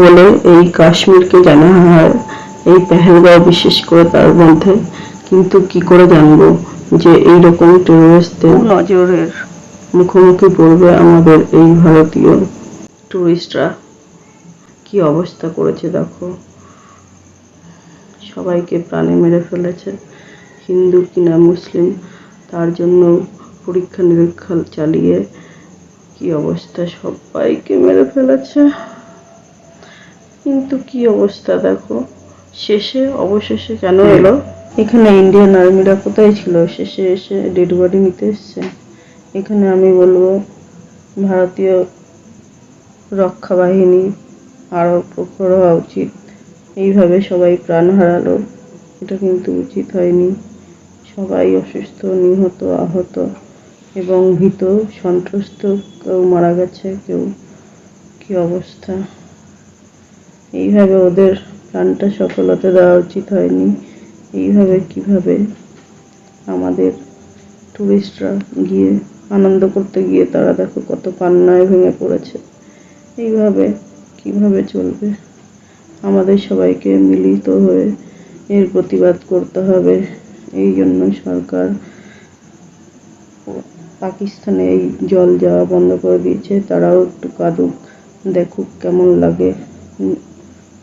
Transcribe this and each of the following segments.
বলে এই কাশ্মীরকে জানা হয় এই পেহেলগাঁও বিশেষ করে তার মধ্যে। কিন্তু কি করে জানব যে এই রকম টেরোরিস্টদের নজরের মুখোমুখি পড়বে আমাদের এই ভারতীয় টুরিস্টরা কি অবস্থা করেছে দেখো। সবাইকে প্রাণে মেরে ফেলেছে। হিন্দু কিনা মুসলিম তার জন্য পরীক্ষা নিরীক্ষা চালিয়ে কি অবস্থা সবাইকে মেরে ফেলেছে? কিন্তু কি অবস্থা দেখো? শেষে অবশেষে কেন এলো? এখানে ইন্ডিয়ান আর্মিরা কোথায় ছিল? শেষে এসে ডেড বডি নিতে এসছে। এখানে আমি বলব ভারতীয় রক্ষা বাহিনী আরও প্রখর হওয়া উচিত। এইভাবে সবাই প্রাণ হারালো। এটা কিন্তু উচিত হয়নি। সবাই অসুস্থ নিহত আহত এবং ভীত সন্ত্রস্ত কেউ মারা গেছে কেউ কি অবস্থা? এইভাবে ওদের প্রাণটা সফলতা দেওয়া উচিত হয়নি। এইভাবে কীভাবে আমাদের টুরিস্টরা গিয়ে আনন্দ করতে গিয়ে তারা দেখো কত কান্নায় ভেঙে পড়েছে। এইভাবে কীভাবে চলবে? আমাদের সবাইকে মিলিত হয়ে এর প্রতিবাদ করতে হবে। এই জন্য সরকার পাকিস্তানে এই জল যাওয়া বন্ধ করে দিয়েছে। তারাও একটু কাঁদুক, দেখুক কেমন লাগে।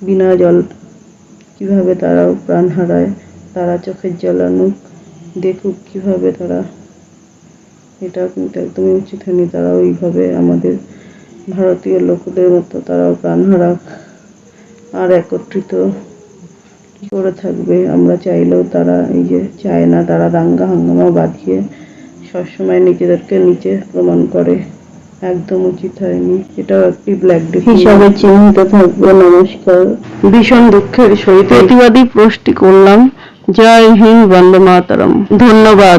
বিনা জল। কীভাবে তারাও প্রাণ হারায়? তারা চোখের জল আনুক, দেখুক কীভাবে তারা। এটা কিন্তু একদমই উচিত হয়নি। তারাও এইভাবে আমাদের ভারতীয় লোকদের মতো তারাও প্রাণ হারাক আর একত্রিত কি করে থাকবে? আমরা চাইলেও তারা এই যে চায় না, তারা দাঙ্গা হাঙ্গামা বাঁধিয়ে সবসময় নিজেদেরকে নিচে প্রমাণ করে। একদম উচিত হয়নি। এটাও একটি ব্ল্যাক ডে হিসাবে চিহ্নিত থাকবে নমস্কার। ভীষণ দুঃখের সহিত প্রতিবাদী পোস্টটি করলাম। জয় হিন্দ বন্দে মাতারম। ধন্যবাদ।